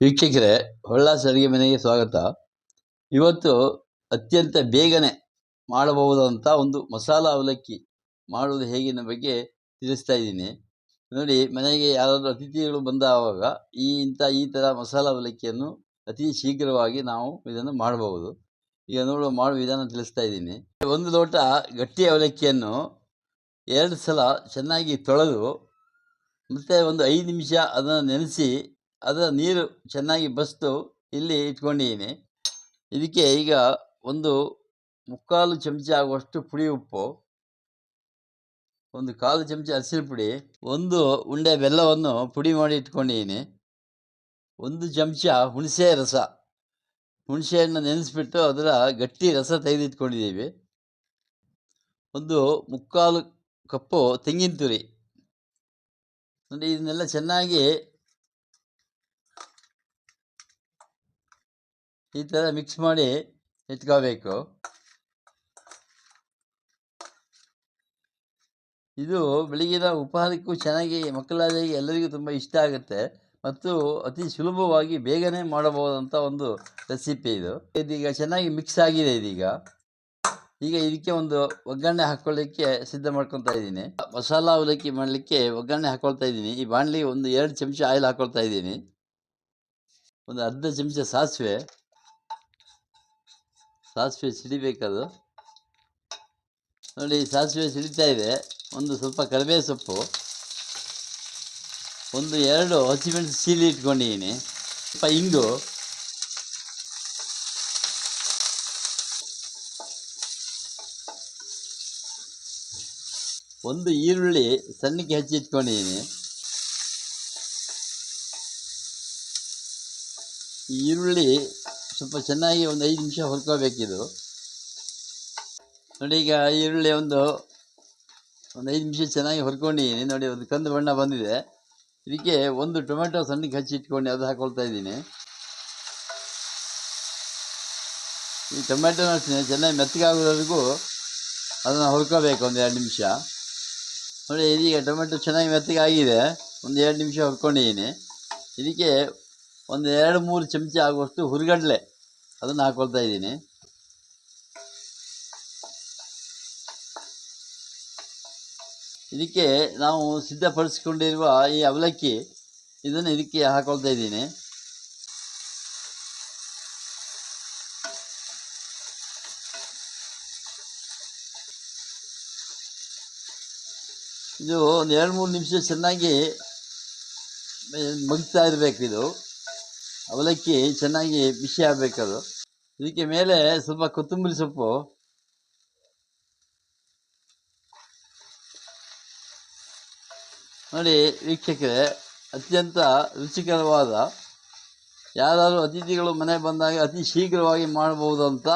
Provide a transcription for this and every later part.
ವೀಕ್ಷಕರೇ, ಹೊಳ್ಳ ಅಡುಗೆ ಮನೆಗೆ ಸ್ವಾಗತ. ಇವತ್ತು ಅತ್ಯಂತ ಬೇಗನೆ ಮಾಡಬಹುದಂಥ ಒಂದು ಮಸಾಲ ಅವಲಕ್ಕಿ ಮಾಡುವುದು ಹೇಗಿನ ಬಗ್ಗೆ ತಿಳಿಸ್ತಾ ಇದ್ದೀನಿ. ನೋಡಿ, ಮನೆಗೆ ಯಾರಾದರೂ ಅತಿಥಿಗಳು ಬಂದಾವಾಗ ಈ ಇಂಥ, ಈ ಥರ ಮಸಾಲ ಅವಲಕ್ಕಿಯನ್ನು ಅತಿ ಶೀಘ್ರವಾಗಿ ನಾವು ಇದನ್ನು ಮಾಡಬಹುದು. ಈಗ ನೋಡುವ ಮಾಡುವ ವಿಧಾನ ತಿಳಿಸ್ತಾ ಇದ್ದೀನಿ. ಒಂದು ಲೋಟ ಗಟ್ಟಿ ಅವಲಕ್ಕಿಯನ್ನು ಎರಡು ಸಲ ಚೆನ್ನಾಗಿ ತೊಳೆದು ಮತ್ತು ಒಂದು ಐದು ನಿಮಿಷ ಅದನ್ನು ನೆನೆಸಿ ಅದರ ನೀರು ಚೆನ್ನಾಗಿ ಬಸಿದು ಇಲ್ಲಿ ಇಟ್ಕೊಂಡಿದ್ದೀನಿ. ಇದಕ್ಕೆ ಈಗ ಒಂದು ಮುಕ್ಕಾಲು ಚಮಚ ಆಗುವಷ್ಟು ಪುಡಿ ಉಪ್ಪು, ಒಂದು ಕಾಲು ಚಮಚ ಹಸಿರು ಪುಡಿ, ಒಂದು ಉಂಡೆ ಬೆಲ್ಲವನ್ನು ಪುಡಿ ಮಾಡಿ ಇಟ್ಕೊಂಡಿದ್ದೀನಿ. ಒಂದು ಚಮಚ ಹುಣಸೆ ರಸ ಹುಣಸೆಹಣ್ಣು ನೆನೆಸ್ಬಿಟ್ಟು ಅದರ ಗಟ್ಟಿ ರಸ ತೆಗೆದಿಟ್ಕೊಂಡಿದ್ದೀವಿ ಒಂದು ಮುಕ್ಕಾಲು ಕಪ್ಪು ತೆಂಗಿನ ತುರಿ. ನೋಡಿ, ಇದನ್ನೆಲ್ಲ ಚೆನ್ನಾಗಿ ಈ ಥರ ಮಿಕ್ಸ್ ಮಾಡಿ ಎತ್ಕೋಬೇಕು. ಇದು ಬೆಳಗಿನ ಉಪಹಾರಕ್ಕೂ ಚೆನ್ನಾಗಿ ಮಕ್ಕಳಾದಾಗ ಎಲ್ಲರಿಗೂ ತುಂಬ ಇಷ್ಟ ಆಗುತ್ತೆ. ಮತ್ತು ಅತಿ ಸುಲಭವಾಗಿ ಬೇಗನೆ ಮಾಡಬಹುದಂಥ ಒಂದು ರೆಸಿಪಿ ಇದು. ಇದೀಗ ಚೆನ್ನಾಗಿ ಮಿಕ್ಸ್ ಆಗಿದೆ ಇದೀಗ. ಈಗ ಇದಕ್ಕೆ ಒಂದು ಒಗ್ಗರಣೆ ಹಾಕ್ಕೊಳ್ಳಿಕ್ಕೆ ಸಿದ್ಧ ಮಾಡ್ಕೊತಾ ಇದ್ದೀನಿ. ಮಸಾಲ ಅವಲಕ್ಕಿ ಮಾಡಲಿಕ್ಕೆ ಒಗ್ಗರಣೆ ಹಾಕ್ಕೊಳ್ತಾ ಇದ್ದೀನಿ. ಈ ಬಾಣಲಿಗೆ ಒಂದು ಎರಡು ಚಮಚ ಆಯಿಲ್ ಹಾಕ್ಕೊಳ್ತಾ ಇದ್ದೀನಿ. ಒಂದು ಅರ್ಧ ಚಮಚ ಸಾಸಿವೆ. ಸಾಸಿವೆ ಸಿಡಿಬೇಕದು ನೋಡಿ ಸಾಸಿವೆ ಸಿಡಿತಾ ಇದೆ. ಒಂದು ಸ್ವಲ್ಪ ಕರಿಬೇವು ಸೊಪ್ಪು. ಒಂದು ಎರಡು ಹಸಿಮೆಣಸು ಸೀಲಿ ಇಟ್ಕೊಂಡಿದ್ದೀನಿ. ಸ್ವಲ್ಪ ಇಂಗು. ಒಂದು ಈರುಳ್ಳಿ ಸಣ್ಣಕ್ಕೆ ಹೆಚ್ಚಿ ಇಟ್ಕೊಂಡಿದ್ದೀನಿ ಈ ಈರುಳ್ಳಿ ಸ್ವಲ್ಪ ಚೆನ್ನಾಗಿ ಒಂದು ಐದು ನಿಮಿಷ ಹುರ್ಕೋಬೇಕಿದು. ನೋಡಿ ಈಗ ಈರುಳ್ಳಿ ಒಂದು ಒಂದು ಐದು ನಿಮಿಷ ಚೆನ್ನಾಗಿ ಹುರ್ಕೊಂಡಿದ್ದೀನಿ. ನೋಡಿ ಒಂದು ಕಂದು ಬಣ್ಣ ಬಂದಿದೆ. ಇದಕ್ಕೆ ಒಂದು ಟೊಮೆಟೊ ಸಣ್ಣಕ್ಕೆ ಹಚ್ಚಿ ಇಟ್ಕೊಂಡು ಅದು ಹಾಕೊಳ್ತಾ ಇದ್ದೀನಿ. ಈ ಟೊಮೆಟೊನ ಚೆನ್ನಾಗಿ ಮೆತ್ತಗಾಗೋವರೆಗೂ ಅದನ್ನು ಹುರ್ಕೋಬೇಕು ಒಂದು ಎರಡು ನಿಮಿಷ. ನೋಡಿ ಇದೀಗ ಟೊಮೆಟೊ ಚೆನ್ನಾಗಿ ಮೆತ್ತಗಾಗಿದೆ. ಒಂದು ಎರಡು ನಿಮಿಷ ಹುರ್ಕೊಂಡಿದ್ದೀನಿ. ಇದಕ್ಕೆ ಒಂದು ಎರಡು ಮೂರು ಚಮಚ ಆಗುವಷ್ಟು ಹುರಿಗಡಲೆ ಅದನ್ನು ಹಾಕೊಳ್ತಾ ಇದ್ದೀನಿ. ಇದಕ್ಕೆ ನಾವು ಸಿದ್ಧಪಡಿಸಿಕೊಂಡಿರುವ ಈ ಅವಲಕ್ಕಿ ಇದನ್ನು ಇದಕ್ಕೆ ಹಾಕೊಳ್ತಾ ಇದ್ದೀನಿ. ಇದು ಒಂದು ಎರಡು ಮೂರು ನಿಮಿಷ ಚೆನ್ನಾಗಿ ಮಗ್ತಾ ಇರಬೇಕು ಇದು. ಅವಲಕ್ಕಿ ಚೆನ್ನಾಗಿ ಬಿಸಿ ಆಗಬೇಕದು. ಇದಕ್ಕೆ ಮೇಲೆ ಸ್ವಲ್ಪ ಕೊತ್ತಂಬರಿ ಸೊಪ್ಪು. ನೋಡಿ ವೀಕ್ಷಕರೇ, ಅತ್ಯಂತ ರುಚಿಕರವಾದ ಯಾರಾದರೂ ಅತಿಥಿಗಳು ಮನೆ ಬಂದಾಗ ಅತಿ ಶೀಘ್ರವಾಗಿ ಮಾಡಬಹುದಂಥ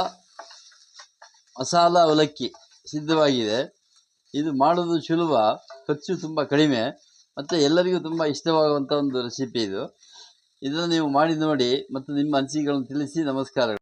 ಮಸಾಲ ಅವಲಕ್ಕಿ ಸಿದ್ಧವಾಗಿದೆ. ಇದು ಮಾಡೋದು ಸುಲಭ, ಖರ್ಚು ತುಂಬ ಕಡಿಮೆ, ಮತ್ತು ಎಲ್ಲರಿಗೂ ತುಂಬ ಇಷ್ಟವಾಗುವಂಥ ಒಂದು ರೆಸಿಪಿ ಇದು. ಇದನ್ನು ನೀವು ಮಾಡಿ ನೋಡಿ ಮತ್ತು ನಿಮ್ಮ ಅನಿಸಿಕೆಗಳನ್ನು ತಿಳಿಸಿ ನಮಸ್ಕಾರಗಳು.